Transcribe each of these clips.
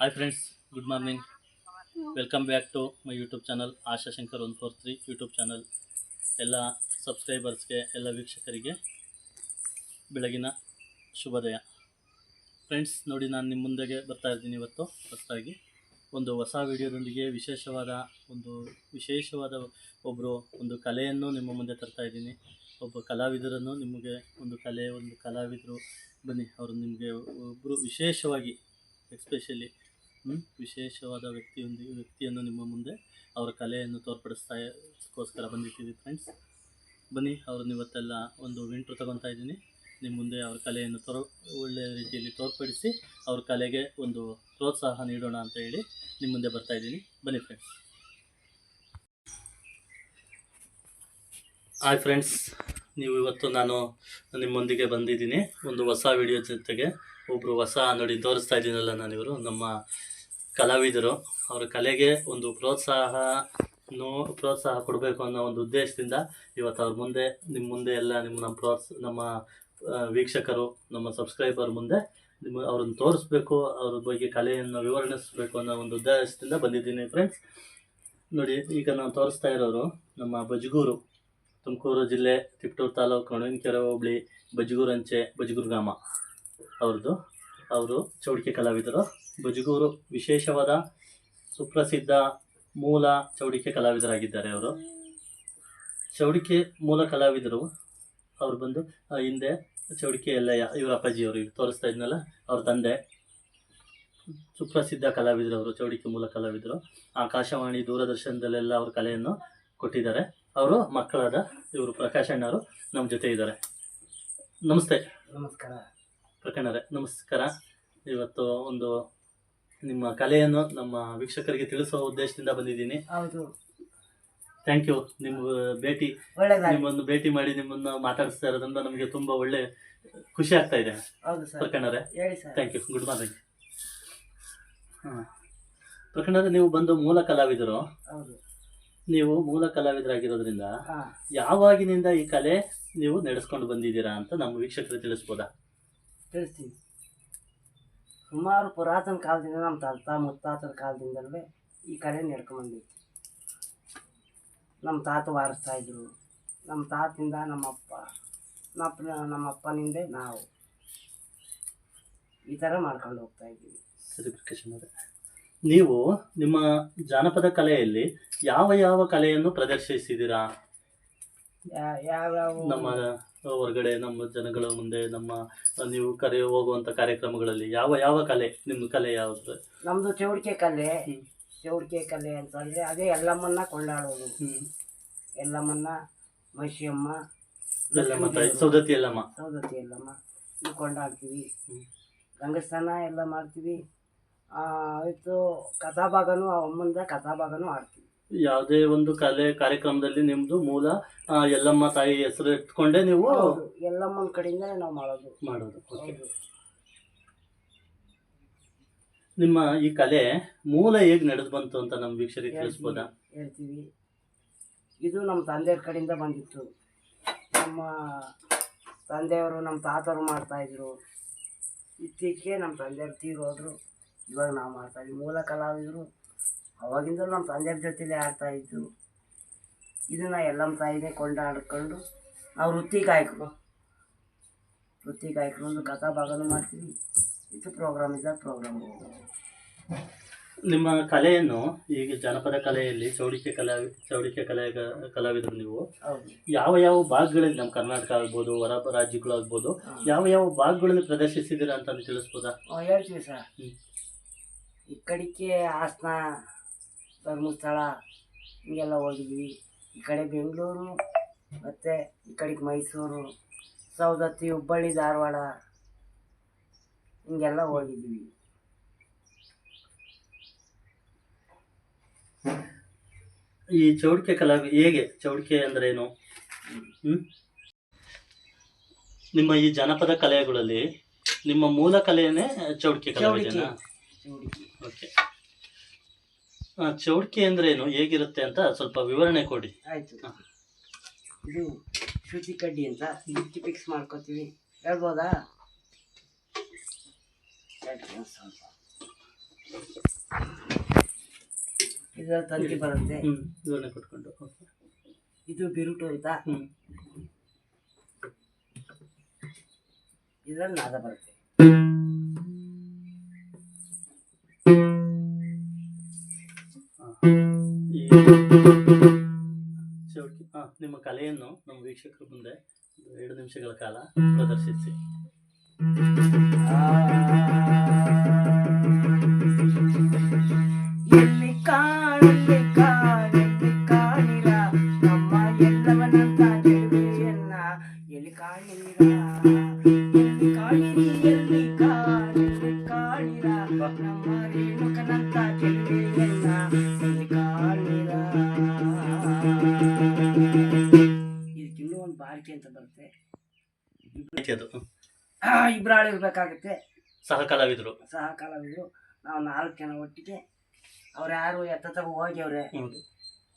Hi friends good morning welcome back to my YouTube channel Asha Shankar one four three YouTube channel ಎಲ್ಲ ಸಬ್ಸ್ಕ್ರೈಬರ್ಸ್ಗೆ ಎಲ್ಲ ವೀಕ್ಷಕರಿಗೆ ಬೆಳಗಿನ ಶುಭೋದಯ. ಫ್ರೆಂಡ್ಸ್ ನೋಡಿ ನಾನು ನಿಮ್ಮ ಮುಂದೆಗೆ ಬರ್ತಾ ಇದ್ದೀನಿ ಇವತ್ತು. ಹೊಸದಾಗಿ ಒಂದು ಹೊಸ ವಿಡಿಯೋದೊಂದಿಗೆ ವಿಶೇಷವಾದ ಒಂದು ವಿಶೇಷವಾದ ಒಬ್ಬರು ಒಂದು ಕಲೆಯನ್ನು ನಿಮ್ಮ ಮುಂದೆ ತರ್ತಾ ಇದ್ದೀನಿ. ಒಬ್ಬ ಕಲಾವಿದರನ್ನು ನಿಮಗೆ ಒಂದು ಕಲೆ, ಒಂದು ಕಲಾವಿದರು. ಬನ್ನಿ, ಅವರು ನಿಮಗೆ ಒಬ್ಬರು ವಿಶೇಷವಾಗಿ ಎಸ್ಪೆಷಲಿ ವಿಶೇಷವಾದ ವ್ಯಕ್ತಿಯೊಂದಿಗೆ ವ್ಯಕ್ತಿಯನ್ನು ನಿಮ್ಮ ಮುಂದೆ ಅವರ ಕಲೆಯನ್ನು ತೋರ್ಪಡಿಸ್ತಾಗೋಸ್ಕರ ಬಂದಿದ್ದೀವಿ ಫ್ರೆಂಡ್ಸ್ ಬನ್ನಿ ಅವ್ರನ್ನ ಇವತ್ತೆಲ್ಲ ಒಂದು ವಿಂಟ್ರು ತಗೊತಾ ಇದ್ದೀನಿ. ನಿಮ್ಮ ಮುಂದೆ ಅವ್ರ ಕಲೆಯನ್ನು ತೋರ್ ಒಳ್ಳೆಯ ರೀತಿಯಲ್ಲಿ ತೋರ್ಪಡಿಸಿ ಅವ್ರ ಕಲೆಗೆ ಒಂದು ಪ್ರೋತ್ಸಾಹ ನೀಡೋಣ ಅಂತ ಹೇಳಿ ನಿಮ್ಮ ಮುಂದೆ ಬರ್ತಾ ಇದ್ದೀನಿ. ಬನ್ನಿ ಫ್ರೆಂಡ್ಸ್ ಹಾಯ್ ಫ್ರೆಂಡ್ಸ್ ನೀವು ಇವತ್ತು ನಾನು ನಿಮ್ಮೊಂದಿಗೆ ಬಂದಿದ್ದೀನಿ. ಒಂದು ಹೊಸ ವಿಡಿಯೋ ಜೊತೆಗೆ. ಒಬ್ಬರು ಹೊಸ ನೋಡಿ ತೋರಿಸ್ತಾ ಇದ್ದೀನಲ್ಲ ನಾನಿವರು ನಮ್ಮ ಕಲಾವಿದರು. ಅವರ ಕಲೆಗೆ ಒಂದು ಪ್ರೋತ್ಸಾಹ ನೋ ಪ್ರೋತ್ಸಾಹ ಕೊಡಬೇಕು ಅನ್ನೋ ಒಂದು ಉದ್ದೇಶದಿಂದ ಇವತ್ತು ಅವ್ರ ಮುಂದೆ ನಿಮ್ಮ ಮುಂದೆ ಎಲ್ಲ ನಿಮ್ಮ ನಮ್ಮ ಪ್ರೋತ್ಸ, ನಮ್ಮ ವೀಕ್ಷಕರು, ನಮ್ಮ ಸಬ್ಸ್ಕ್ರೈಬರ್ ಮುಂದೆ ನಿಮ್ಮ ಅವ್ರನ್ನ ತೋರಿಸ್ಬೇಕು, ಅವ್ರ ಬಗ್ಗೆ ಕಲೆಯನ್ನು ವಿವರಿಸಬೇಕು ಅನ್ನೋ ಒಂದು ಉದ್ದೇಶದಿಂದ ಬಂದಿದ್ದೀನಿ ಫ್ರೆಂಡ್ಸ್ ನೋಡಿ, ಈಗ ನಾನು ತೋರಿಸ್ತಾ ಇರೋರು ನಮ್ಮ ಬಜಗೂರು, ತುಮಕೂರು ಜಿಲ್ಲೆ, ತಿಪ್ಟೂರು ತಾಲೂಕು ಕಣವಿನಕೆರೆ ಹೋಬಳಿ, ಬಜಗೂರು ಅಂಚೆ, ಬಜಗೂರು ಗ್ರಾಮ. ಅವ್ರದ್ದು. ಅವರು ಚೌಡಿಕೆ ಕಲಾವಿದರು. ಬಜಗೂರು ವಿಶೇಷವಾದ ಸುಪ್ರಸಿದ್ಧ ಮೂಲ ಚೌಡಿಕೆ ಕಲಾವಿದರಾಗಿದ್ದಾರೆ ಅವರು. ಚೌಡಿಕೆ ಮೂಲ ಕಲಾವಿದರು. ಅವ್ರು ಬಂದು ಹಿಂದೆ ಚೌಡಿಕೆ ಎಲ್ಲ ಇವರ ಅಪ್ಪಾಜಿಯವರು ತೋರಿಸ್ತಾ ಇದ್ನಲ್ಲ, ಅವ್ರ ತಂದೆ. ಸುಪ್ರಸಿದ್ಧ ಕಲಾವಿದರು ಅವರು, ಚೌಡಿಕೆ ಮೂಲ ಕಲಾವಿದರು. ಆಕಾಶವಾಣಿ ದೂರದರ್ಶನದಲ್ಲೆಲ್ಲ ಅವ್ರ ಕಲೆಯನ್ನು ಕೊಟ್ಟಿದ್ದಾರೆ. ಅವರು ಮಕ್ಕಳಾದ ಇವರು ಪ್ರಕಾಶ್ ಅಣ್ಣವರು ನಮ್ಮ ಜೊತೆ ಇದ್ದಾರೆ. ನಮಸ್ತೆ. ನಮಸ್ಕಾರ. ಪ್ರಕಣ್ಣರೇ ನಮಸ್ಕಾರ. ಇವತ್ತು ಒಂದು ನಿಮ್ಮ ಕಲೆಯನ್ನು ನಮ್ಮ ವೀಕ್ಷಕರಿಗೆ ತಿಳಿಸುವ ಉದ್ದೇಶದಿಂದ ಬಂದಿದ್ದೀನಿ. ಹೌದು. ಥ್ಯಾಂಕ್ ಯು ನಿಮ್ಮ ಭೇಟಿ ನಿಮ್ಮನ್ನು ಭೇಟಿ ಮಾಡಿ ನಿಮ್ಮನ್ನು ಮಾತಾಡಿಸ್ತಾ ಇರೋದ್ರಿಂದ ನಮಗೆ ತುಂಬ ಒಳ್ಳೆ ಖುಷಿ ಆಗ್ತಾ ಇದೆ. Sir. Thank you good morning ಹಾಂ. ಪ್ರಕಣ್ಣರೇ ನೀವು ಬಂದು ಮೂಲ ಕಲಾವಿದರು. ನೀವು ಮೂಲ ಕಲಾವಿದರಾಗಿರೋದ್ರಿಂದ ಯಾವಾಗಿನಿಂದ ಈ ಕಲೆ ನೀವು ನಡೆಸ್ಕೊಂಡು ಬಂದಿದ್ದೀರಾ ಅಂತ ನಮ್ಮ ವೀಕ್ಷಕರು ತಿಳಿಸ್ಬೋದಾ? ತಿಳಿಸ್ತೀನಿ ಸುಮಾರು ಪುರಾತನ ಕಾಲದಿಂದ ನಮ್ಮ ತಾತ ಮುತ್ತಾತರ ಕಾಲದಿಂದಲೇ ಈ ಕಲೆ ನಡ್ಕೊಂಬಂದೈತಿ ನಮ್ಮ ತಾತ ವಾರಿಸ್ತಾ ಇದ್ರು. ನಮ್ಮ ತಾತಿಂದ ನಮ್ಮಪ್ಪ ನಮ್ಮ ನಮ್ಮ ಅಪ್ಪನಿಂದ ನಾವು ಈ ಥರ ಮಾಡ್ಕೊಂಡು ಹೋಗ್ತಾ ಇದ್ದೀವಿ. ಸರಿ ಪ್ರಕಾಶ್ ನೀವು ನಿಮ್ಮ ಜಾನಪದ ಕಲೆಯಲ್ಲಿ ಯಾವ ಯಾವ ಕಲೆಯನ್ನು ಪ್ರದರ್ಶಿಸಿದ್ದೀರಾ? ಯಾವ್ಯಾವ? ನಮ್ಮ ಹೊರಗಡೆ ನಮ್ಮ ಜನಗಳ ಮುಂದೆ ನಮ್ಮ ನೀವು ಕರೆ ಹೋಗುವಂತ ಕಾರ್ಯಕ್ರಮಗಳಲ್ಲಿ ಯಾವ ಯಾವ ಕಲೆ ನಿಮ್ಮ ಕಲೆ ಯಾವುದು? ನಮ್ದು ಚೌಡಿಕೆ ಕಲೆ. ಚೌಡಿಕೆ ಕಲೆ ಅಂತಂದರೆ ಅದೇ ಎಲ್ಲಮ್ಮನ್ನ ಕೊಂಡಾಡೋದು. ಎಲ್ಲಮ್ಮನ್ನ ಮಹಿಷಿಯಮ್ಮ ಎಲ್ಲಮ್ಮ ಸೌದತ್ತಿ ಎಲ್ಲಮ್ಮ. ಸೌದತ್ತಿ ಎಲ್ಲಮ್ಮ. ಕೊಂಡಾಡ್ತೀವಿ. ರಂಗಸ್ಥಾನ ಎಲ್ಲ ಮಾಡ್ತೀವಿ. ಆಯಿತು ಆಯ್ತು ಕಥಾಭಾಗನೂ ಆ ಅಮ್ಮಂದ ಕಥಾಭಾಗನೂ ಆಡ್ತೀವಿ ಯಾವುದೇ ಒಂದು ಕಲೆ ಕಾರ್ಯಕ್ರಮದಲ್ಲಿ ನಿಮ್ದು ಮೂಲ ಆ, ಎಲ್ಲಮ್ಮ ತಾಯಿ ಹೆಸರು ಇಟ್ಕೊಂಡೇ ನೀವು ಎಲ್ಲಮ್ಮನ ಕಡೆಯಿಂದ ನಾವು ಮಾಡೋದು. ಮಾಡೋದು. ಓಕೆ ಹೌದು. ನಿಮ್ಮ ಈ ಕಲೆ ಮೂಲ ಹೇಗ್ ನಡೆದು ಬಂತು ಅಂತ ನಮ್ಮ ವೀಕ್ಷರಿಗೆ ತಿಳಿಸ್ಬೋದಾ? ಹೇಳ್ತೀವಿ. ಇದು ನಮ್ಮ ತಂದೆಯವ್ರ ಕಡೆಯಿಂದ ಬಂದಿತ್ತು. ನಮ್ಮ ತಂದೆಯವರು ನಮ್ಮ ತಾತರು ಮಾಡ್ತಾಯಿದ್ರು ಇತ್ತೀಚೆಗೆ ನಮ್ಮ ತಂದೆಯವ್ರು ತೀರೋದ್ರು ಇವಾಗ ನಾವು ಮಾಡ್ತಾಯಿದ್ವಿ ಮೂಲ ಕಲಾವಿದರು ಅವಾಗಿಂದಲೂ ನಮ್ಮ ತಂದೆಯವ್ರ ಜೊತೆಲೇ ಆಡ್ತಾಯಿದ್ದು ಇದನ್ನು ಎಲ್ಲಮ್ಮ ತಾಯಿನೇ ಕೊಂಡಾಡ್ಕೊಂಡು ನಾವು ವೃತ್ತಿ ಗಾಯಕರು. ವೃತ್ತಿ ಗಾಯಕರು ಒಂದು ಕಥಾ ಭಾಗನೂ ಮಾಡ್ತೀವಿ. ಇದು ಪ್ರೋಗ್ರಾಮ್ ಇದ್ದಾಗ ಪ್ರೋಗ್ರಾಮ್ ನಿಮ್ಮ ಕಲೆಯನ್ನು ಈಗ ಜನಪದ ಕಲೆಯಲ್ಲಿ ಚೌಡಿಕೆ ಕಲಾವಿ ಚೌಡಿಕೆ ಕಲೆ ಕಲಾವಿದರು ನೀವು. ಯಾವ ಯಾವ ಭಾಗಗಳಲ್ಲಿ ನಮ್ಮ ಕರ್ನಾಟಕ ಆಗ್ಬೋದು ಹೊರ ರಾಜ್ಯಗಳಾಗ್ಬೋದು ಯಾವ ಯಾವ ಭಾಗಗಳಲ್ಲಿ ಪ್ರದರ್ಶಿಸಿದ್ದೀರಾ ಅಂತ ತಿಳಿಸ್ಬೋದಾ? ಹೇಳ್ತೀವಿ ಸರ್. ಈ ಕಡಿಕೆ ಹಾಸನ ಧರ್ಮಸ್ಥಳ ಹೀಗೆಲ್ಲ ಹೋಗಿದ್ವಿ. ಈ ಕಡೆ ಬೆಂಗಳೂರು ಮತ್ತು ಈ ಕಡೆಗೆ ಮೈಸೂರು ಸೌದತ್ತಿ ಹುಬ್ಬಳ್ಳಿ ಧಾರವಾಡ ಹೀಗೆಲ್ಲ ಹೋಗಿದ್ವಿ. ಈ ಚೌಡಿಕೆ ಕಲಾವಿ ಹೇಗೆ? ಚೌಡಿಕೆ ಅಂದ್ರೇನು ಹ್ಮ್? ನಿಮ್ಮ ಈ ಜನಪದ ಕಲೆಗಳಲ್ಲಿ ನಿಮ್ಮ ಮೂಲ ಕಲೆಯೇ ಚೌಡಿಕೆ ಕಲಾವಿದನಾ ಓಕೆ. ಚೌಡಿಕೆ ಅಂದ್ರೆ ಏನು ಹೇಗಿರುತ್ತೆ ಅಂತ ಸ್ವಲ್ಪ ವಿವರಣೆ ಕೊಡಿ. ಆಯಿತು. ಹಾ. ಇದು ಶುಚಿ ಕಡ್ಡಿ ಅಂತ ಬಿಚ್ಚಿ ಫಿಕ್ಸ್ ಮಾಡ್ಕೋತೀವಿ. ಹೇಳ್ಬೋದಾ? ಇದು ಸ್ವಲ್ಪ. ತಂತಿ ಬರುತ್ತೆ. ಹ್ಞೂ ವಿವರಣೆ ಕೊಟ್ಕೊಂಡು ಓಕೆ. ಇದು ಬಿರುಟು ಅಂತ ಹ್ಞೂ ಇದ್ರಲ್ಲಿ ನಾದ ಬರುತ್ತೆ. ನಿಮ್ಮ ಕಲೆಯನ್ನು ನಮ್ಮ ವೀಕ್ಷಕರ ಮುಂದೆ ಎರಡು ನಿಮಿಷಗಳ ಕಾಲ ಪ್ರದರ್ಶಿಸಿ. ಇದಕ್ಕಿನ್ನೂ ಒಂದು ಬಾರಿಕೆ ಅಂತ ಬರುತ್ತೆ. ಅದು. ಹ್ಮ್. ಇಬ್ಬರಾಳು ಇರಬೇಕಾಗುತ್ತೆ. ಸಹ ಕಲಾವಿದರು ಸಹ ಕಲಾವಿದರು ನಾವು ನಾಲ್ಕು ಜನ ಒಟ್ಟಿಗೆ ಅವ್ರು ಯಾರು ಎತ್ತ ಹೋಗ್ಯವ್ರೆ ಹೌದು.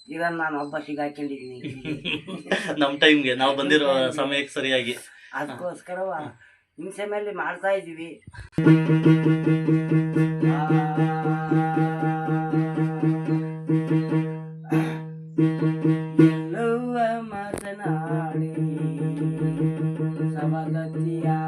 ಇದನ್ನ ನಾನು ಒಬ್ಬ ಸಿಗಾಕೊಂಡಿದ್ದೀನಿ ನಮ್ಮ ಟೈಮ್ಗೆ ನಾವು ಬಂದಿರೋ ಸಮಯಕ್ಕೆ ಸರಿಯಾಗಿ. ಅದಕ್ಕೋಸ್ಕರ ಹಿಂಸೆ ಮೇಲೆ ಮಾಡ್ತಾ ಇದ್ದೀವಿ día.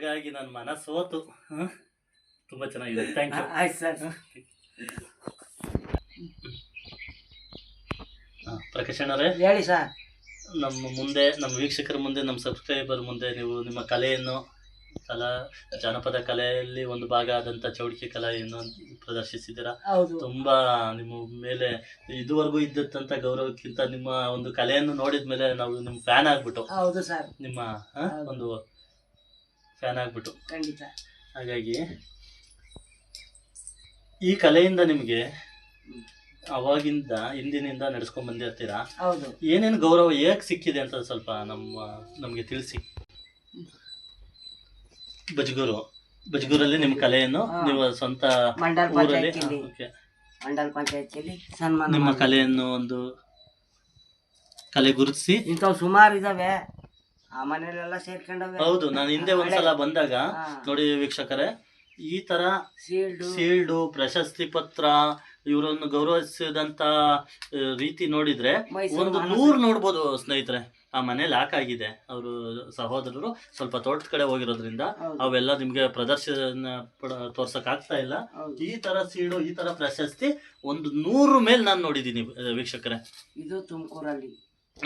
ಬೆರಗಾಗಿ ನನ್ನ ಮನ ಸೋತು. ಹ? ತುಂಬಾ ಚೆನ್ನಾಗಿದೆ. ಥ್ಯಾಂಕ್ ಯು ಆಯ್ತು ಸರ್. ಪ್ರಕಾಶ್ ಅಣ್ಣರೇ ಹೇಳಿ ಸರ್. ನಮ್ಮ ಮುಂದೆ ನಮ್ಮ ವೀಕ್ಷಕರ ಮುಂದೆ ನಮ್ಮ ಸಬ್ಸ್ಕ್ರೈಬರ್ ಮುಂದೆ ನೀವು ನಿಮ್ಮ ಕಲೆಯನ್ನು ಕಲಾ ಜಾನಪದ ಕಲೆಯಲ್ಲಿ ಒಂದು ಭಾಗ ಆದಂಥ ಚೌಡಿಕೆ ಕಲೆಯನ್ನು ಪ್ರದರ್ಶಿಸಿದ್ದೀರಾ? ಹೌದು. ತುಂಬಾ ನಿಮ್ಮ ಮೇಲೆ ಇದುವರೆಗೂ ಇದ್ದಂಥ ಗೌರವಕ್ಕಿಂತ ನಿಮ್ಮ ಒಂದು ಕಲೆಯನ್ನು ನೋಡಿದ ಮೇಲೆ ನಾವು ನಿಮ್ಮ ಫ್ಯಾನ್ ಆಗ್ಬಿಟ್ಟು. ಹೌದು ಸರ್. ನಿಮ್ಮ ಒಂದು ಫ್ಯಾನ್ ಆಗ್ಬಿಟ್ಟು. ಖಂಡಿತ. ಹಾಗಾಗಿ ಈ ಕಲೆಯಿಂದ ನಿಮಗೆ ಅವಾಗಿಂದ ಹಿಂದಿನಿಂದ ನಡ್ಸ್ಕೊಂಡ್ ಬಂದಿರ್ತೀರಾ? ಹೌದು. ಏನೇನು ಗೌರವ ಹೇಗೆ ಸಿಕ್ಕಿದೆ ಅಂತ ಸ್ವಲ್ಪ ನಮ್ಮ ನಮಗೆ ತಿಳಿಸಿ. ಬಜ್ಗೂರು. ಬಜ್ಗೂರಲ್ಲಿ ನಿಮ್ಮ ಕಲೆಯನ್ನು. ನೀವು ಸ್ವಂತ ಮಂಡಲ್ ಊರಲ್ಲಿ? ಪಂಚಾಯತಿಲಿ. ಮಂಡಲ್ ಪಂಚಾಯತಿಲಿ ಸನ್ಮಾನ ನಿಮ್ಮ. ಕಲೆಯನ್ನು ಒಂದು ಕಲೆ ಗುರುತಿಸಿ? ಇಂಥವು ಸುಮಾರು ಇದಾವೆ. ಆ ಮನೇಲೆಲ್ಲ ಸೇರ್ಕೊಂಡವೆ ಹೌದು ನಾನು ಹಿಂದೆ ಒಂದ್ಸಲ ಬಂದಾಗ ನೋಡಿ ವೀಕ್ಷಕರೇ ಈ ತರ ಸೀಲ್ಡು ಸೀಲ್ಡು ಪ್ರಶಸ್ತಿ ಪತ್ರ ಇವರನ್ನು ಗೌರವಿಸಿದಂತ ರೀತಿ ನೋಡಿದ್ರೆ ಒಂದು ನೂರ್ ನೋಡ್ಬೋದು ಸ್ನೇಹಿತರೆ. ಆ ಮನೆ ಲಾಕ್ ಆಗಿದೆ. ಅವರು ಸಹೋದರರು ಸ್ವಲ್ಪ ತೋಟದ ಕಡೆ ಹೋಗಿರೋದ್ರಿಂದ ಅವೆಲ್ಲ ನಿಮ್ಗೆ ಪ್ರದರ್ಶನ ತೋರ್ಸಕ್ ಆಗ್ತಾ ಇಲ್ಲ. ಈ ತರ ಸೀಡು ಈ ತರ ಪ್ರಶಸ್ತಿ ಒಂದು ನೂರು ಮೇಲೆ ನಾನು ನೋಡಿದ್ದೀನಿ ವೀಕ್ಷಕರೇ. ಇದು ತುಮಕೂರಲ್ಲಿ.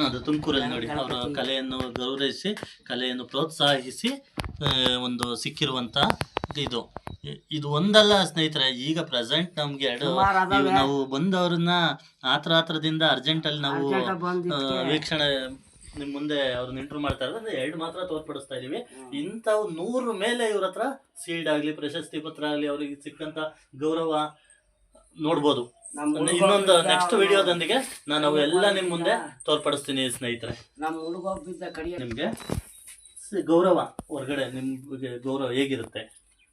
ಅದು ತುಮಕೂರಲ್ಲಿ ನೋಡಿ ಅವರ ಕಲೆಯನ್ನು ಗೌರವಿಸಿ ಕಲೆಯನ್ನು ಪ್ರೋತ್ಸಾಹಿಸಿ ಒಂದು ಸಿಕ್ಕಿರುವಂತ ಇದು. ಇದು ಒಂದಲ್ಲ ಸ್ನೇಹಿತರೆ ಈಗ ಪ್ರೆಸೆಂಟ್ ನಮ್ಗೆ ಎರಡು ನಾವು ಬಂದವ್ರನ್ನ ಆತ್ರ ಆತ್ರದಿಂದ ಅರ್ಜೆಂಟ್ ಅಲ್ಲಿ ನಾವು ವೀಕ್ಷಣೆ ನಿಮ್ ಮುಂದೆ ಅವ್ರನ್ನ ಇಂಟ್ರೂ ಮಾಡ್ತಾ ಇರೋದು. ಅಂದ್ರೆ ಎರಡು ಮಾತ್ರ ತೋರ್ಪಡಿಸ್ತಾ ಇದೀವಿ ಇಂತ ಇಂಥವು ನೂರು ಮೇಲೆ ಇವ್ರ ಹತ್ರ ಸೀಲ್ಡ್ ಆಗ್ಲಿ ಪ್ರಶಸ್ತಿ ಪತ್ರ ಆಗ್ಲಿ ಅವ್ರಿಗೆ ಸಿಕ್ಕಂತ ಗೌರವ ನೋಡ್ಬೋದು. ಇನ್ನೊಂದು ನೆಕ್ಸ್ಟ್ ವಿಡಿಯೋದೊಂದಿಗೆ ನಾನು ಎಲ್ಲ ನಿಮ್ ಮುಂದೆ ತೋರ್ಪಡಿಸ್ತೀನಿ ಸ್ನೇಹಿತರೆ. ನಮ್ಮ ಕಡಿಯ ನಿಮ್ಗೆ ಗೌರವ ಹೊರಗಡೆ ನಿಮ್ಗೆ ಗೌರವ ಹೇಗಿರುತ್ತೆ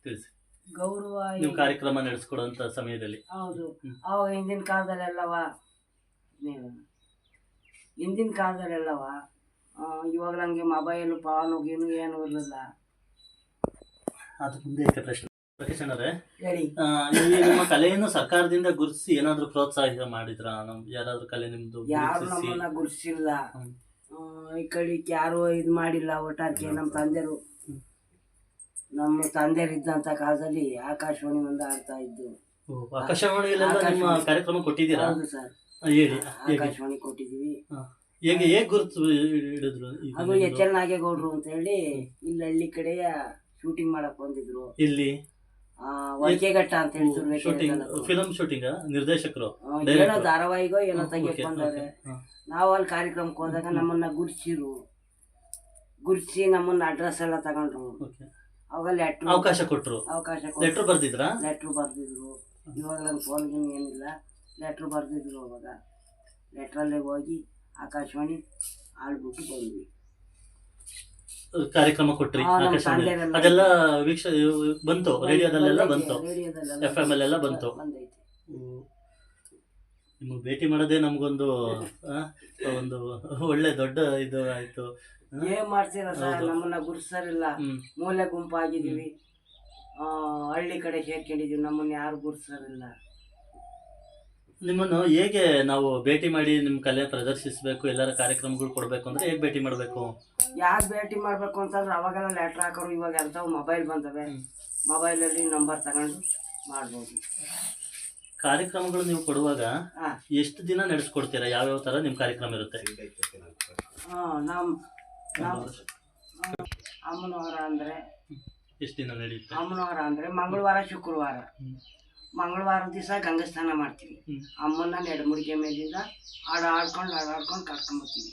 ತಿಳಿಸಿ. ಗೌರವ ನೀವು ಕಾರ್ಯಕ್ರಮ ನಡೆಸ್ಕೊಡುವಂತ ಸಮಯದಲ್ಲಿ. ಹೌದು. ಅವಾಗ ಹಿಂದಿನ ಕಾಲದಲ್ಲೆಲ್ಲವ ಹಿಂದಿನ ಕಾಲದಲ್ಲೆಲ್ಲವ ಇವಾಗ ನಂಗೆ ಮೊಬೈಲು ಪಾನು ಗೀನು ಏನು ಇರಲಿಲ್ಲ. ಅದು ಮುಂದೆ ಪ್ರಶ್ನೆ. ಪ್ರಕಾಶ್ ಅವರೇ ಹೇಳಿ. ನಿಮ್ಮ ಕಲೆಯನ್ನು ಸರ್ಕಾರದಿಂದ ಗುರುತಿಸಿ ಏನಾದ್ರು ಪ್ರೋತ್ಸಾಹ ಮಾಡಿದ್ರ? ನಮ್ ಯಾರಾದ್ರೂ ಕಲೆ ನಿಮ್ದು ಯಾರು ಗುರುತಿಸಿ? ನಮ್ಮನ್ನ ಗುರ್ಸಿಲ್ಲ ಹ್ಮ್. ಆ, ಈ ಕಡೆಗೆ ಯಾರು ಇದು ಮಾಡಿಲ್ಲ ಒಟ್ಟಾಕಿ ನಮ್ಮ ತಂದೆರು. ನಮ್ಮ ತಂದೆರು ಇದ್ದಂಥ ಕಾಲದಲ್ಲಿ ಆಕಾಶವಾಣಿ ಒಂದು ಆಡ್ತಾ ಇದ್ದು. ಓ, ಆಕಾಶವಾಣಿಯಲ್ಲೆಲ್ಲ ನಿಮ್ಮ ಆಕಾಶವಾಣಿ. ಕಾರ್ಯಕ್ರಮ ಕೊಟ್ಟಿದ್ದೀರಾ? ಹೌದು ಸರ್. ಆ, ಹೇಳಿ ಹೇಗೆ ಆಕಾಶವಾಣಿ ಕೊಟ್ಟಿದೀವಿ ಹೇಗೆ ಹೇಗೆ ಗುರುತು ಹಿಡಿದ್ರು ಇದು ಅದು ನಿಮ್ದು? ಎಚ್ ಎಲ್ ನಾಗೇಗೌಡರು ಅಂತ ಹೇಳಿ ಇಲ್ಲಿ ಹಳ್ಳಿ ಕಡೆಯ ಶೂಟಿಂಗ್ ಮಾಡಕ್ ಬಂದಿದ್ರು. ಇಲ್ಲಿ ಒಳಕೆಘಟ್ಟ ಅಂತ ಹೇಳಿ ತುರ್ವೇಕೆರೆ ಶೂಟಿಂಗ್ ನಿರ್ದೇಶಕರು. ಏನೋ ಧಾರಾವಾಹಿಗೋ ಏನೋ ತೆಗಿಯಕ್ ಬಂದವ್ರೆ ನಾವು ಅಲ್ಲಿ ಕಾರ್ಯಕ್ರಮಕ್ಕೆ ಹೋದಾಗ ನಮ್ಮನ್ನ ಗುರ್ಸಿರು. ಗುರ್ಸಿ ನಮ್ಮನ್ನ ಅಡ್ರೆಸ್ ಎಲ್ಲ ತಗೊಂಡ್ರು. ಅವಾಗ ಲೆಟ್ರ್ ಅವಕಾಶ ಕೊಟ್ಟರು ಅವಕಾಶ ಲೆಟ್ರ್ ಬರ್ದಿದ್ರಾ? ಲೆಟ್ರ್ ಬರ್ದಿದ್ರು. ಇವಾಗ ನನ್ನ ಫೋನ್ ಗಿನ್ ಏನಿಲ್ಲ. ಲೆಟ್ರ್ ಬರ್ದಿದ್ರು ಅವಾಗ. ಲೆಟ್ರಲ್ಲೇ ಹೋಗಿ ಆಕಾಶವಾಣಿ ಆಳ್ಬಿಟ್ಟು ಬಂದ್ವಿ. ಕಾರ್ಯಕ್ರಮ ಕೊಟ್ರಿ ಆಕಾಶವಾಣಿ ಅದೆಲ್ಲ ವೀಕ್ಷ ಬಂತು ರೇಡಿಯೋದಲ್ಲೆಲ್ಲ ಬಂತು ಎಫ್ ಎಂ ಎಲ್ಲ ಬಂತು ನಿಮ್ಗೆ ಭೇಟಿ ಮಾಡೋದೇ ನಮಗೊಂದು ಒಂದು ಒಳ್ಳೆ ದೊಡ್ಡ ಇದು ಆಯ್ತು. ಏನ್ ಮಾಡ್ತೀರ ಸರ್. ನಮ್ಮನ್ನ ಗುರುಸರಿಲ್ಲ. ಮೂಲೆ ಗುಂಪಾಗಿದ್ದೀವಿ. ಹಳ್ಳಿ ಕಡೆ ಸೇರ್ಕೊಂಡಿದೀವಿ ನಮ್ಮನ್ನ ಯಾರು ಗುರುಸರಿಲ್ಲ. ನಿಮ್ಮನ್ನು ಹೇಗೆ ನಾವು ಭೇಟಿ ಮಾಡಿ ನಿಮ್ಮ ಕಲೆ ಪ್ರದರ್ಶಿಸಬೇಕು ಎಲ್ಲರ ಕಾರ್ಯಕ್ರಮಗಳು ಕೊಡಬೇಕು ಅಂದ್ರೆ ಹೇಗೆ ಭೇಟಿ ಮಾಡಬೇಕು? ಯಾರು ಭೇಟಿ ಮಾಡ್ಬೇಕು ಅಂತಂದ್ರೆ ಅವಾಗೆಲ್ಲ ಲೆಟ್ರ್ ಹಾಕೋರು ಇವಾಗ ಎಂಥವು ಮೊಬೈಲ್ ಬಂದವೆ. ಮೊಬೈಲಲ್ಲಿ ನಂಬರ್ ತಗೊಂಡು ಮಾಡ್ಬೋದು. ಕಾರ್ಯಕ್ರಮಗಳು ನೀವು ಕೊಡುವಾಗ ಎಷ್ಟು ದಿನ ನಡೆಸ್ಕೊಡ್ತೀರಾ? ಯಾವ್ಯಾವ ತರ ನಿಮ್ಮ ಕಾರ್ಯಕ್ರಮ ಇರುತ್ತೆ? ಹಾಂ ನಮ್ಮ ಅಮ್ಮನವರ ಅಂದರೆ ಎಷ್ಟು ದಿನ ನಡೆಯುತ್ತೆ? ಅಮ್ಮನವರ ಅಂದರೆ ಮಂಗಳವಾರ ಶುಕ್ರವಾರ. ಮಂಗಳವಾರ ದಿವಸ ಗಂಗಸ್ಥಾನ ಸ್ನಾನ ಮಾಡ್ತೀವಿ. ಅಮ್ಮನ ಅಮ್ಮನ ನೆಡಮುಡಿಗೆ ಮೇಲಿಂದ ಹಾಡು ಹಾಡ್ಕೊಂಡು ಹಾಡು ಹಾಡ್ಕೊಂಡು ಕರ್ಕೊಂಬರ್ತೀವಿ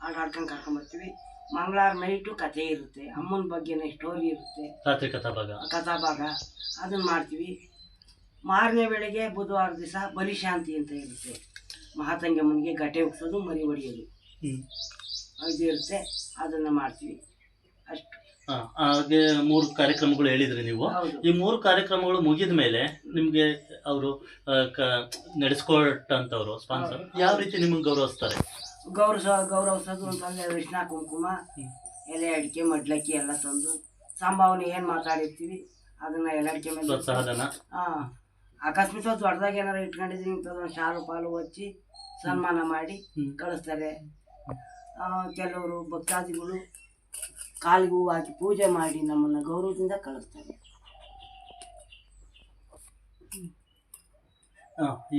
ಹಾಡು ಆಡ್ಕೊಂಡು ಕರ್ಕೊಂಬರ್ತೀವಿ ಮಂಗಳವಾರ ನೈಟು ಕತೆ ಇರುತ್ತೆ. ಅಮ್ಮನ ಬಗ್ಗೆನೇ ಸ್ಟೋರಿ ಇರುತ್ತೆ. ರಾತ್ರಿ ಕಥಾ ಭಾಗ ಕಥಾಭಾಗ. ಅದನ್ನ ಮಾಡ್ತೀವಿ. ಮಾರನೇ ಬೆಳಗ್ಗೆ ಬುಧವಾರ ದಿವಸ ಬಲಿಶಾಂತಿ ಅಂತ ಇರುತ್ತೆ. ಮಹಾತಂಗಮ್ಮನಿಗೆ ಗಟ್ಟೆ ಉಗ್ಸೋದು ಮರಿ ಹೊಡಿಯೋದು ಅದು ಇರುತ್ತೆ. ಅದನ್ನು ಮಾಡ್ತೀವಿ. ಅಷ್ಟು. ಹಾಗೆ ಮೂರು ಕಾರ್ಯಕ್ರಮಗಳು ಹೇಳಿದ್ರಿ ನೀವು. ಈ ಮೂರು ಕಾರ್ಯಕ್ರಮಗಳು ಮುಗಿದ ಮೇಲೆ ನಿಮಗೆ ಅವರು ನಡೆಸ್ಕೊಟ್ಟಂತವ್ರು ಸ್ಪಾನ್ಸರ್ ಯಾವ ರೀತಿ ನಿಮಗೆ ಗೌರವಿಸ್ತಾರೆ? ಗೌರವ ಗೌರವಿಸೋದು ಅಂತಂದ್ರೆ ಅರಿಶಿನ ಕುಂಕುಮ. ಎಲೆ ಅಡಿಕೆ ಮಡ್ಲಕ್ಕಿ ಎಲ್ಲ ತಂದು ಸಂಭಾವನೆ ಏನು ಮಾತಾಡಿರ್ತೀವಿ ಅದನ್ನ ಎಲೆ ಅಡಿಕೆ ಮೇಲೆ ಹಾಂ ಅಕಸ್ಮಾತ್ ದೊಡ್ಡದಾಗ ಏನಾರು ಇಟ್ಕೊಂಡಿದ್ದೀನಿ ಅಂತಂದ್ರೆ ಶಾಲು ಪಾಲು ಹಚ್ಚಿ ಸನ್ಮಾನ ಮಾಡಿ. ಕಳಿಸ್ತಾರೆ ಕೆಲವರು ಭಕ್ತಾದಿಗಳು ಕಾಲಿಗೂ ಹಾಕಿ ಪೂಜೆ ಮಾಡಿ ನಮ್ಮನ್ನು ಗೌರವದಿಂದ ಕಳಿಸ್ತಾರೆ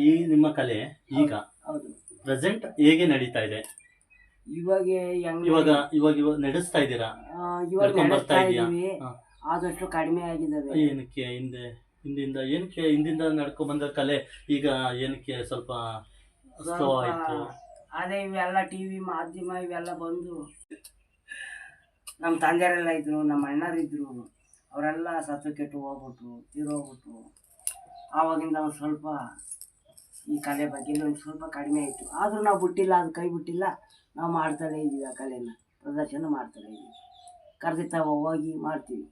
ಈ ನಿಮ್ಮ ಕಲೆ ಈಗ ಹೌದು ಪ್ರೆಸೆಂಟ್ ಹೇಗೆ ನಡೀತಾ ಇದೆ? ಇವಾಗ ಹೆಂಗ್ ಇವಾಗ ಇವಾಗ ಇವಾಗ ನಡೆಸ್ತಾ ಇದ್ದೀರಾ? ಆ, ಇವಾಗ ನಡ್ಕೊಂಡ್ ಬರ್ತಾ ನಡೆಸ್ತಾ ಇದೀಯಾ? ಇದೀವಿ ಹಾ. ಆದಷ್ಟು ಕಡಿಮೆ ಆಗಿದ್ದಾವೆ ಏನಕ್ಕೆ ಹಿಂದೆ ಹಿಂದಿಂದ ಏನಕ್ಕೆ ಹಿಂದಿಂದ ನಡ್ಕೊಂಡ್ ಬಂದ ಕಲೆ? ಈಗ ಏನಕ್ಕೆ ಸ್ವಲ್ಪ ಸ್ಲೋ ಸ್ವಲ್ಪ ಆಯ್ತು? ಅದೇ ಇವೆಲ್ಲ ಟಿವಿ ಮಾಧ್ಯಮ ಇವೆಲ್ಲ ಬಂದು ನಮ್ಮ ತಂದೆಯರೆಲ್ಲ ಇದ್ರು ನಮ್ಮ ಅಣ್ಣರಿದ್ರು ಅವರೆಲ್ಲ ಸತ್ತು ಕೆಟ್ಟು ಹೋಗ್ಬಿಟ್ರು ತೀರೋಗ್ಬಿಟ್ರು ಆವಾಗಿಂದ ಒಂದು ಸ್ವಲ್ಪ ಈ ಕಲೆ ಬಗ್ಗೆ ಒಂದು ಸ್ವಲ್ಪ ಕಡಿಮೆ ಆಯಿತು. ಆದರೂ ನಾವು ಬಿಟ್ಟಿಲ್ಲ ಅದು ಕೈ ಬಿಟ್ಟಿಲ್ಲ ನಾವು ಮಾಡ್ತಾನೆ ಇದ್ದೀವಿ ಆ ಕಲೆನ. ಪ್ರದರ್ಶನ ಮಾಡ್ತಾನೆ ಇದ್ದೀವಿ. ಕರೆದಿರ್ತಾವ ಹೋಗಿ ಮಾಡ್ತೀವಿ.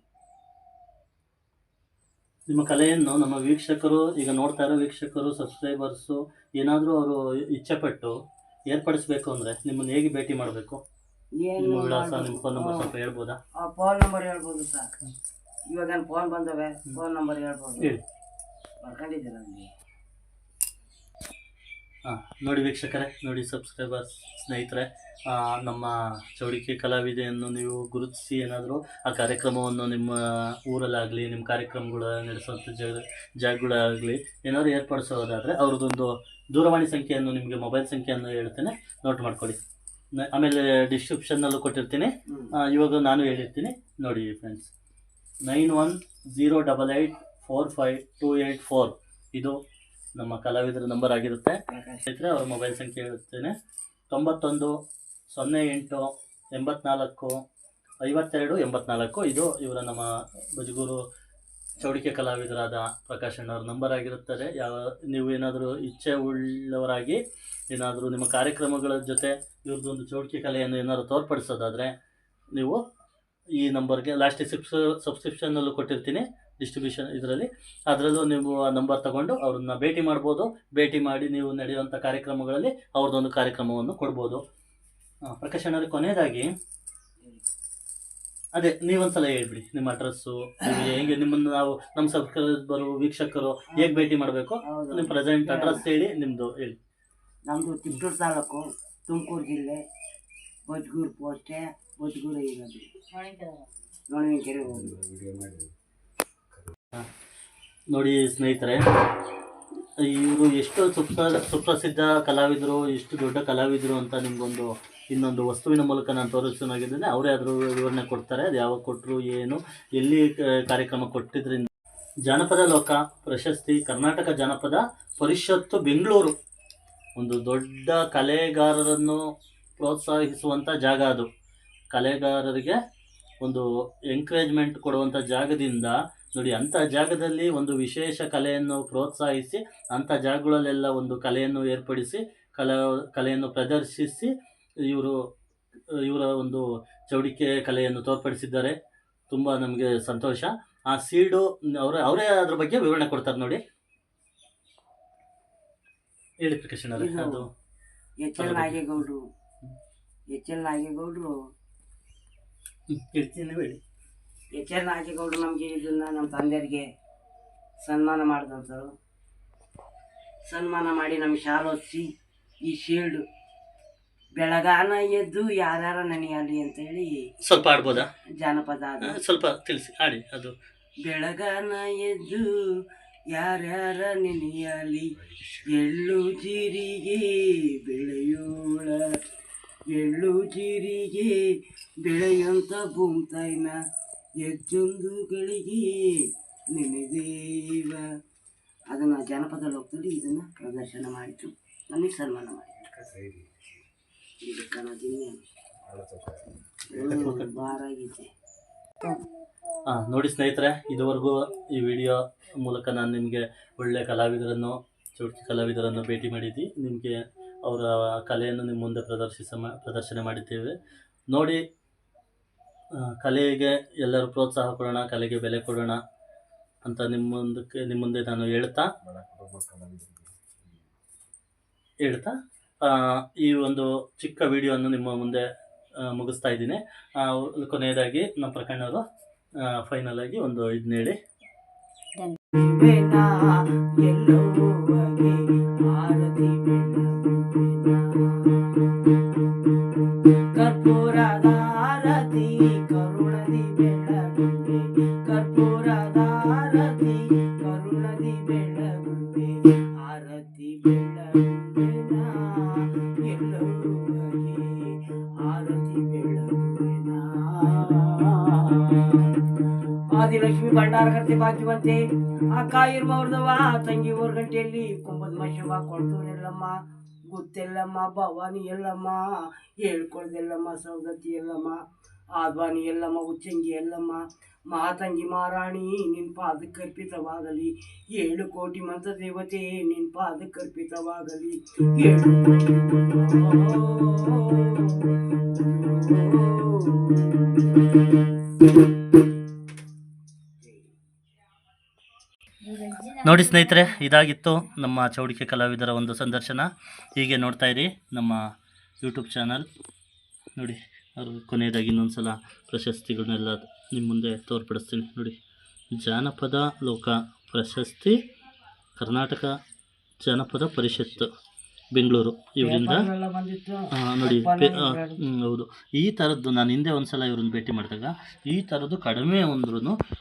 ನಿಮ್ಮ ಕಲೆಯನ್ನು ನಮ್ಮ ವೀಕ್ಷಕರು ಈಗ ನೋಡ್ತಾ ಇರೋ ವೀಕ್ಷಕರು ಸಬ್ಸ್ಕ್ರೈಬರ್ಸು ಏನಾದರೂ ಅವರು ಇಚ್ಛೆಪಟ್ಟು ಏರ್ಪಡಿಸ್ಬೇಕು ಅಂದರೆ ನಿಮ್ಮನ್ನು ಹೇಗೆ ಭೇಟಿ ಮಾಡಬೇಕು? ಏನು ನಿಮ್ಮ ವಿಳಾಸ ನಿಮ್ಮ ಫೋನ್ ನಂಬರ್ ಸ್ವಲ್ಪ ಹೇಳ್ಬೋದಾ? ಫೋನ್ ನಂಬರ್ ಹೇಳ್ಬೋದು ಸಾಕು ಇವಾಗ ಫೋನ್ ಬಂದವೆ ಫೋನ್ ನಂಬರ್ ಹೇಳ್ಬೋದು. ಹೇಳಿ. ಬರ್ಕೊಂಡಿದ್ದೀರ ನೋಡಿ ವೀಕ್ಷಕರೇ, ನೋಡಿ ಸಬ್ಸ್ಕ್ರೈಬರ್ಸ್ ಸ್ನೇಹಿತರೆ ನಮ್ಮ ಚೌಡಿಕೆ ಕಲಾವಿದೆಯನ್ನು ನೀವು ಗುರುತಿಸಿ ಏನಾದರೂ ಆ ಕಾರ್ಯಕ್ರಮವನ್ನು ನಿಮ್ಮ ಊರಲ್ಲಾಗಲಿ, ನಿಮ್ಮ ಕಾರ್ಯಕ್ರಮಗಳು ನಡೆಸುವಂಥ ಜಾಗ ಜಾಗಗಳಾಗಲಿ ಏನಾದರೂ ಏರ್ಪಡಿಸೋದಾದರೆ ಅವ್ರದ್ದೊಂದು ದೂರವಾಣಿ ಸಂಖ್ಯೆಯನ್ನು ನಿಮಗೆ ಮೊಬೈಲ್ ಸಂಖ್ಯೆಯನ್ನು ಹೇಳ್ತೇನೆ ನೋಟ್ ಮಾಡ್ಕೊಳ್ಳಿ. ಆಮೇಲೆ ಡಿಸ್ಕ್ರಿಪ್ಷನ್ನಲ್ಲೂ ಕೊಟ್ಟಿರ್ತೀನಿ. ಇವಾಗ ನಾನು ಹೇಳಿರ್ತೀನಿ. ನೋಡಿ friends nine one zero double eight four five two eight four ಇದು ನಮ್ಮ ಕಲಾವಿದರ ನಂಬರ್ ಆಗಿರುತ್ತೆ. ಸ್ನೇಹಿತರೆ ಅವರ ಮೊಬೈಲ್ ಸಂಖ್ಯೆ ಇರುತ್ತೇನೆ ತೊಂಬತ್ತೊಂದು ಸೊನ್ನೆ ಎಂಟು ಎಂಬತ್ನಾಲ್ಕು ಐವತ್ತೆರಡು ಎಂಬತ್ನಾಲ್ಕು. ಇದು ಇವರ ನಮ್ಮ ಬಜಗೂರು ಚೌಡಿಕೆ ಕಲಾವಿದರಾದ ಪ್ರಕಾಶ್ ಅಣ್ಣವ್ರ ನಂಬರ್ ಆಗಿರುತ್ತದೆ. ಯಾವ ನೀವು ಏನಾದರೂ ಇಚ್ಛೆ ಉಳ್ಳವರಾಗಿ ಏನಾದರೂ ನಿಮ್ಮ ಕಾರ್ಯಕ್ರಮಗಳ ಜೊತೆ ಇವ್ರದ್ದೊಂದು ಚೌಡಿಕೆ ಕಲೆಯನ್ನು ಏನಾದರೂ ತೋರ್ಪಡಿಸೋದಾದರೆ ನೀವು ಈ ನಂಬರ್ಗೆ ಲಾಸ್ಟ್ ಸಿಪ್ಸ್ ಸಬ್ಸ್ಕ್ರಿಪ್ಷನ್ನಲ್ಲೂ ಕೊಟ್ಟಿರ್ತೀನಿ. ಡಿಸ್ಟ್ರಿಬ್ಯೂಷನ್ ಇದರಲ್ಲಿ. ಅದರಲ್ಲೂ ನೀವು ಆ ನಂಬರ್ ತಗೊಂಡು ಅವ್ರನ್ನ ಭೇಟಿ ಮಾಡ್ಬೋದು. ಭೇಟಿ ಮಾಡಿ ನೀವು ನಡೆಯುವಂಥ ಕಾರ್ಯಕ್ರಮಗಳಲ್ಲಿ ಅವ್ರದ್ದೊಂದು ಕಾರ್ಯಕ್ರಮವನ್ನು ಕೊಡ್ಬೋದು. ಆ, ಪ್ರಕಾಶ್ ಅಣ್ಣವ್ರೆ ಕೊನೆಯದಾಗಿ ಅದೇ ನೀವೊಂದ್ಸಲ ಹೇಳ್ಬಿಡಿ ನಿಮ್ಮ ಅಡ್ರೆಸ್ಸು ನೀವು ಹೇಗೆ ನಿಮ್ಮನ್ನು ನಾವು ನಮ್ಮ ಸಬ್ಸ್ಕ್ರೈಬರು ವೀಕ್ಷಕರು ಹೇಗೆ ಭೇಟಿ ಮಾಡಬೇಕು? ನಿಮ್ಮ ಪ್ರೆಸೆಂಟ್ ಅಡ್ರೆಸ್ ಹೇಳಿ ನಿಮ್ಮದು ಹೇಳಿ. ನಮ್ಮದು ತಿಪ್ಟೂರು ತಾಲೂಕು ತುಮಕೂರು ಜಿಲ್ಲೆ ಬಜ್ಗೂರು ಪೋಸ್ಟೆ ಬಜ್ಗೂರು ಇರೋದು. ನೋಡಿಕೆರೆ ಹೋಗಿ. ನೋಡಿ ಸ್ನೇಹಿತರೆ, ಇವರು ಎಷ್ಟು ಸುಪ್ರ, ಸುಪ್ರಸಿದ್ಧ ಕಲಾವಿದರು ಎಷ್ಟು ದೊಡ್ಡ ಕಲಾವಿದರು ಅಂತ ನಿಮಗೊಂದು, ಇನ್ನೊಂದು ವಸ್ತುವಿನ ಮೂಲಕ ನಾನು ತೋರಿಸೋನಾಗಿದ್ದೇನೆ ಅವರೇ ಅದರ ವಿವರಣೆ ಕೊಡ್ತಾರೆ, ಅದು ಯಾವಾಗ ಕೊಟ್ಟರು ಏನು, ಎಲ್ಲಿ ಕಾರ್ಯಕ್ರಮ ಕೊಟ್ಟಿದ್ದರಿಂದ ಜಾನಪದ ಲೋಕ ಪ್ರಶಸ್ತಿ, ಕರ್ನಾಟಕ ಜಾನಪದ ಪರಿಷತ್ತು, ಬೆಂಗಳೂರು. ಒಂದು ದೊಡ್ಡ ಕಲೆಗಾರರನ್ನು ಪ್ರೋತ್ಸಾಹಿಸುವಂಥ ಜಾಗ ಅದು. ಕಲೆಗಾರರಿಗೆ ಒಂದು ಎಂಕರೇಜ್ಮೆಂಟ್ ಕೊಡುವಂಥ ಜಾಗದಿಂದ ನೋಡಿ ಅಂಥ ಜಾಗದಲ್ಲಿ ಒಂದು ವಿಶೇಷ ಕಲೆಯನ್ನು ಪ್ರೋತ್ಸಾಹಿಸಿ ಅಂಥ ಜಾಗಗಳಲ್ಲೆಲ್ಲ ಒಂದು ಕಲೆಯನ್ನು ಏರ್ಪಡಿಸಿ ಕಲಾ ಕಲೆಯನ್ನು ಪ್ರದರ್ಶಿಸಿ ಇವರು ಇವರ ಒಂದು ಚೌಡಿಕೆ ಕಲೆಯನ್ನು ತೋರ್ಪಡಿಸಿದ್ದಾರೆ. ತುಂಬ ನಮಗೆ ಸಂತೋಷ. ಆ ಸೀಡು ಅವರ ಅವರೇ ಅದ್ರ ಬಗ್ಗೆ ವಿವರಣೆ ಕೊಡ್ತಾರೆ ನೋಡಿ. ಹೇಳಿ ಪ್ರಕಾಶ್ ಅದು. ಎಚ್ ಎಲ್ ನಾಗೇಗೌಡರು. ಎಚ್ ಎಲ್ ನಾಗೇಗೌಡರು. ಹೇಳ್ತೀನಿ ಹೇಳಿ. ಎಚ್ ನಾಗೇಗೌಡರು ನಮಗೆ ಇದನ್ನ ನಮ್ಮ ತಂದೆಯರಿಗೆ ಸನ್ಮಾನ ಮಾಡಿದಂಥವ್ರು. ಸನ್ಮಾನ ಮಾಡಿ ನಮ್ಮ ಶಾಲು ಈ ಶೀಲ್ಡ್ ಬೆಳಗಾನ ಎದ್ದು ಯಾರ್ಯಾರ ಅಂತ ಅಂತೇಳಿ ಸ್ವಲ್ಪ ಆಡ್ಬೋದಾ? ಜಾನಪದ ಅದು ಸ್ವಲ್ಪ ತಿಳಿಸಿ ಆಡಿ ಅದು. ಬೆಳಗಾನ ಎದ್ದು ಯಾರ್ಯಾರ ನೆನೆಯಲಿ ಎಳ್ಳು ಜೀರಿಗೆ ಬೆಳೆಯೋಳ ಎಳ್ಳು ಜೀರಿಗೆ ಬೆಳೆಯಂತ ಭೂಮ್ತಾಯಿನ ಹೆಚ್ಚೊಂದುಗಳಿಗೆ ನೆನೆದೇವ ಅದನ್ನು ಜಾನಪದ ಲೋಕದಲ್ಲಿ ಇದನ್ನು ಪ್ರದರ್ಶನ ಮಾಡಿತು ನಮಗೆ ಸನ್ಮಾನ ಮಾಡಿತು ಆ, ನೋಡಿ ಸ್ನೇಹಿತರೆ ಇದುವರೆಗೂ ಈ ವಿಡಿಯೋ ಮೂಲಕ ನಾನು ನಿಮಗೆ ಒಳ್ಳೆಯ ಕಲಾವಿದರನ್ನು ಚೌಟಿ ಕಲಾವಿದರನ್ನು ಭೇಟಿ ಮಾಡಿದ್ವಿ. ನಿಮಗೆ ಅವರ ಕಲೆಯನ್ನು ನಿಮ್ಮ ಮುಂದೆ ಪ್ರದರ್ಶಿಸ ಪ್ರದರ್ಶನ ಮಾಡಿದ್ದೇವೆ. ನೋಡಿ ಕಲೆಗೆ ಎಲ್ಲರೂ ಪ್ರೋತ್ಸಾಹ ಕೊಡೋಣ, ಕಲೆಗೆ ಬೆಲೆ ಕೊಡೋಣ ಅಂತ ನಿಮ್ಮ ಮುಂದಕ್ಕೆ ನಿಮ್ಮ ಮುಂದೆ ನಾನು ಹೇಳ್ತಾ ಹೇಳ್ತಾ ಈ ಒಂದು ಚಿಕ್ಕ ವಿಡಿಯೋವನ್ನು ನಿಮ್ಮ ಮುಂದೆ ಮುಗಿಸ್ತಾ ಇದ್ದೀನಿ. ಕೊನೆಯದಾಗಿ ನಮ್ಮ ಪ್ರಕರಣವರು ಫೈನಲ್ ಆಗಿ ಒಂದು ಇದನ್ನ ಹೇಳಿ. ಕರ್ಪೂರದ ಕರುಣದಿ ಬೆಳಗುವೆ ಕರ್ಪೂರದ ಆರತಿ ಕರುಣದಿ ಬೆಳಗುವೆ ಆರತಿ ಬೆಳಗುವೆನ ಎಲ್ಲೋವಗೆ ಆರತಿ ಬೆಳಗುವೆನ ಆದಿಲಕ್ಷ್ಮಿ ಭಂಡಾರ ಕರ್ತೆ ಭಾಗ್ಯವಂತೆ ಅಕ್ಕ ಇರ್ಮವ್ರದವ ತಂಗಿ ಊರ್ ಗಂಟೆಯಲ್ಲಿ ಕುಂಭದ ಮಶವ ಕೊಡ್ತೂರೆಲ್ಲಮ್ಮ ಗುತ್ತೆಲ್ಲಮ್ಮ ಭವಾನಿ ಎಲ್ಲಮ್ಮ ಹೇಳ್ಕೊಳ್ದೆಲ್ಲಮ್ಮ ಸೌದತ್ತಿ ಎಲ್ಲಮ್ಮ ಆದ್ವಾನಿ ಎಲ್ಲಮ್ಮ, ಉಚ್ಚಂಗಿ ಎಲ್ಲಮ್ಮ, ಮಹಾತಂಗಿ ಮಹಾರಾಣಿ, ನಿನ್ ಪಾದಕ್ಕೆ ಅರ್ಪಿತವಾಗಲಿ. ಏಳು ಕೋಟಿ ಮಂತ್ರ ದೇವತೆ, ನಿನ್ ಪಾದಕ್ಕೆ ಅರ್ಪಿತವಾಗಲಿ. ನೋಡಿ ಸ್ನೇಹಿತರೆ, ಇದಾಗಿತ್ತು ನಮ್ಮ ಚೌಡಿಕೆ ಕಲಾವಿದರ ಒಂದು ಸಂದರ್ಶನ. ಹೀಗೆ ನೋಡ್ತಾ ಇರಿ ನಮ್ಮ ಯೂಟ್ಯೂಬ್ ಚಾನಲ್ ನೋಡಿ. ಅವರು ಕೊನೆಯದಾಗಿ ಇನ್ನೊಂದು ಸಲ ಪ್ರಶಸ್ತಿಗಳನ್ನೆಲ್ಲ ನಿಮ್ಮ ಮುಂದೆ ತೋರ್ಪಡಿಸ್ತೀನಿ. ನೋಡಿ ಜಾನಪದ ಲೋಕ ಪ್ರಶಸ್ತಿ ಕರ್ನಾಟಕ ಜಾನಪದ ಪರಿಷತ್ತು ಬೆಂಗಳೂರು. ಇವರಿಂದ ನೋಡಿ ಹೌದು. ಈ ಥರದ್ದು ನಾನು ಹಿಂದೆ ಒಂದು ಸಲ ಇವ್ರನ್ನ ಭೇಟಿ ಮಾಡಿದಾಗ ಈ ಥರದ್ದು ಕಡಿಮೆ ಅಂದ್ರೂ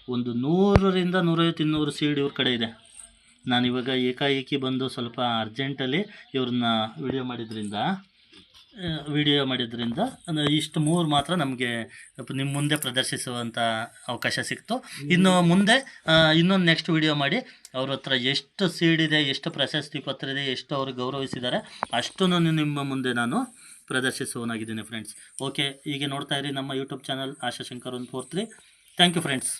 ಒಂದು ನೂರರಿಂದ ನೂರೈವತ್ತು ಇನ್ನೂರು ಸೀಡ್ ಇವ್ರ ಕಡೆ ಇದೆ. ನಾನು ಇವಾಗ ಏಕಾಏಕಿ ಬಂದು ಸ್ವಲ್ಪ ಅರ್ಜೆಂಟಲ್ಲಿ ಇವ್ರನ್ನ ವಿಡಿಯೋ ಮಾಡಿದ್ರಿಂದ ವಿಡಿಯೋ ಮಾಡಿದ್ರಿಂದ, ಅಂದರೆ ಇಷ್ಟು ಮೂರು ಮಾತ್ರ ನಮಗೆ ನಿಮ್ಮ ಮುಂದೆ ಪ್ರದರ್ಶಿಸುವಂಥ ಅವಕಾಶ ಸಿಕ್ತು. ಇನ್ನು ಮುಂದೆ ಇನ್ನೊಂದು ನೆಕ್ಸ್ಟ್ ವಿಡಿಯೋ ಮಾಡಿ, ಅವ್ರ ಹತ್ರ ಎಷ್ಟು ಸೀಡ್ ಇದೆ, ಎಷ್ಟು ಪ್ರಶಸ್ತಿ ಪತ್ರ ಇದೆ, ಎಷ್ಟು ಅವರು ಗೌರವಿಸಿದ್ದಾರೆ ಅಷ್ಟನ್ನು ನಿಮ್ಮ ಮುಂದೆ ನಾನು ಪ್ರದರ್ಶಿಸುವನಾಗಿದ್ದೀನಿ ಫ್ರೆಂಡ್ಸ್ ಓಕೆ ಹೀಗೆ ನೋಡ್ತಾ ಇರಿ ನಮ್ಮ YouTube channel Ashashankar Shankar one thank you friends